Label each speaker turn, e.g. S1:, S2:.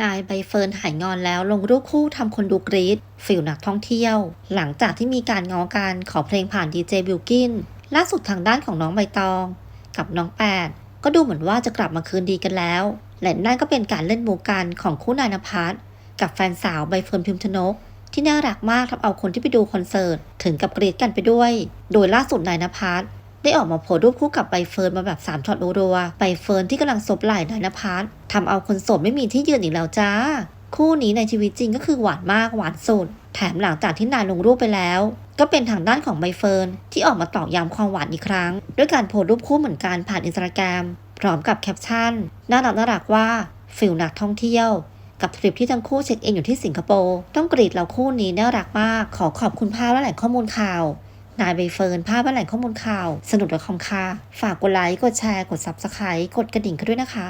S1: นายใบเฟิร์นหายงอนแล้วลงรูปคู่ทำคนดูกรี๊ดฟิลนักท่องเที่ยว หลังจากที่มีการง้อกันขอเพลงผ่านดีเจบิลกินล่าสุดทางด้านของน้องใบตอง กับน้องแปดก็ดูเหมือนว่าจะกลับมาคืนดีกันแล้ว และนั่นก็เป็นการเล่นมูกันของคู่นายนภัสกับแฟนสาวใบเฟิร์นพิมพ์ชนก ที่น่ารักมากทำเอาคนที่ไปดูคอนเสิร์ตถึงกับกรี๊ดกันไปด้วย โดยล่าสุดนายนภัส ได้ออกมาโพสรูปคู่กับใบเฟิร์นมาแบบ3ช็อตรัวๆใบเฟิร์นที่กำลังซบไหล่นายนภัสทำเอาคนโสดไม่มีที่ยืนอีกแล้วจ้า คู่นี้ในชีวิตจริงก็คือหวานมากหวานสุดแถมหลังจากที่นายลงรูปไปแล้ว ก็เป็นทางด้านของใบเฟิร์นที่ออกมาตอกย้ำความหวานอีกครั้ง ด้วยการโพสรูปคู่เหมือนกันผ่านอินสตาแกรมพร้อมกับแคปชั่นน่ารักน่ารักว่าฟิลนักท่องเที่ยวกับทริปที่ทั้งคู่เช็คอินอยู่ที่สิงคโปร์ต้องกรีดเราคู่นี้น่ารักมาก ขอขอบคุณภาพและแหล่งข้อมูลข่าว นายใบเฟิร์นภาพแหล่งข้อมูลข่าว สนุกและคอมค่ะ ฝากกดไลค์ กดแชร์ กด Subscribe กดกระดิ่งกันด้วยนะคะ